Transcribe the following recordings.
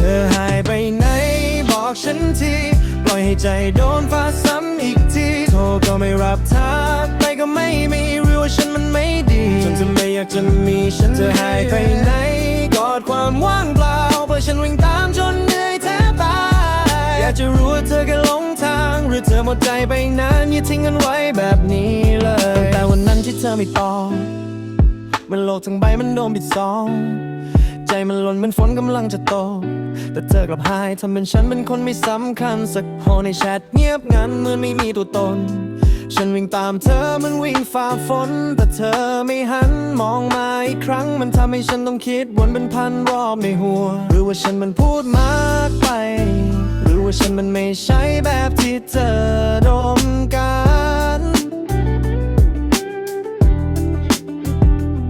ธอหายไปไหน บอกฉันที ปล่อยให้ใจโดนฟ้าซ้ำอีกที โทรก็ไม่รับทักไปก็ไม่มีรือว่าฉันมันไม่ดีจนจะไม่อยากจะมีฉันจะหายไปไหน กอดความว่างเปล่าเพราะฉันวิ่งตามจนเหนื่อยแทบตายอยากจะรู้ว่าเธอแค่หลงทาง หรือเธอหมดใจไปนานอย่าทิ้งกันไว้แบบนี้เลยตั้งแต่วันนั้นที่เธอไม่ตอบมันโลกทั้งใบมันโดนปิดสอง ใจมันหล่นเหมือนฝนกำลังจะตกแต่เธอกลับหายทำเป็นฉันเป็นคนไม่สำคัญ สักพอในแชทเงียบงันเหมือนไม่มีตัวตน ฉันวิ่งตามเธอมันวิ่งฝ่าฝน แต่เธอไม่หันมองมาอีกครั้ง มันทำให้ฉันต้องคิดวนเป็นพันรอบในหัว หรือว่าฉันมันพูดมากไป หรือว่าฉันมันไม่ใช่แบบที่เธอดมกัน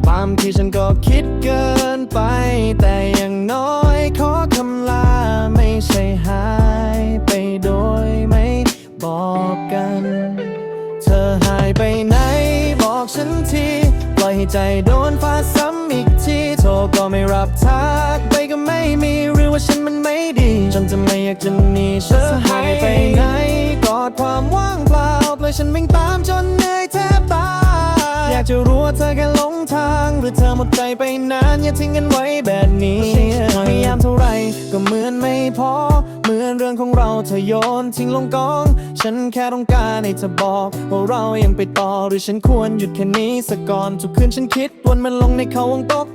บางทีฉันก็คิดเกินไป น้อยขอคำลาไม่ใช่หายไปโดยไม่บอกกัน เธอหายไปไหนบอกฉันที ปล่อยให้ใจโดนฟ้าซ้ำอีกทีโทรก็ไม่รับทักไปก็ไม่มีหรือว่าฉันมันไม่ดีจนจะไม่อยากจะหนีเธอหายไปไหนกอดความว่างเปล่าปล่อยฉันวิ่งตามจนเหนื่อยแทบตายอยากจะรู้ว่าเธอแค่หลงทาง หรือเธอหมดใจไปนาน อย่าทิ้งกันไว้แบบนี้ เรื่องของเราเธอโยนทิ้งลงกอง ฉันแค่ต้องการให้เธอบอกว่าเรายังไปต่อหรือฉันควรหยุดแค่นี้สักก่อนทุกคืนฉันคิดวนมันลงในเขาวงตก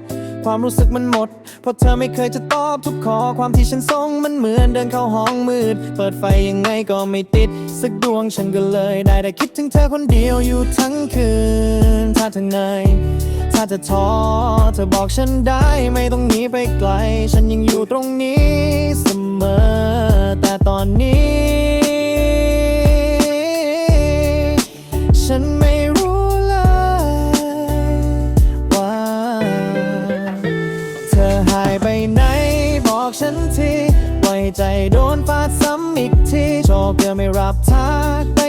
ความรู้สึกมันหมด เพราะเธอไม่เคยจะตอบทุกข้อความที่ฉันส่งมันเหมือนเดินเข้าห้องมืด เปิดไฟยังไงก็ไม่ติด สักดวงฉันก็เลยได้แต่คิดถึงเธอคนเดียวอยู่ทั้งคืนถ้าเธอเหนื่อย ถ้าเธอท้อเธอบอกฉันได้ไม่ต้องหนีไปไกล ฉันยังอยู่ตรงนี้เสมอ แต่ตอนนี้ ฉันไม่รู้เลยว่า เธอหายไปไหนบอกฉันที ปล่อยใจโดนฟาดซ้ำอีกทีโชคเธอไม่รับทัก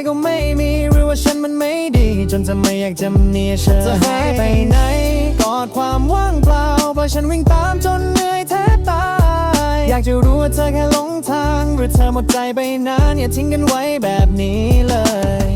นจะไม่อยากจะเนียเธอจะหายไปไหน กอดความว่างเปล่าเพราะฉันวิ่งตามจนเหนื่อยแทบตาย อยากจะรู้ว่าเธอแค่หลงทาง หรือเธอหมดใจไปนาน อย่าทิ้งกันไว้แบบนี้เลย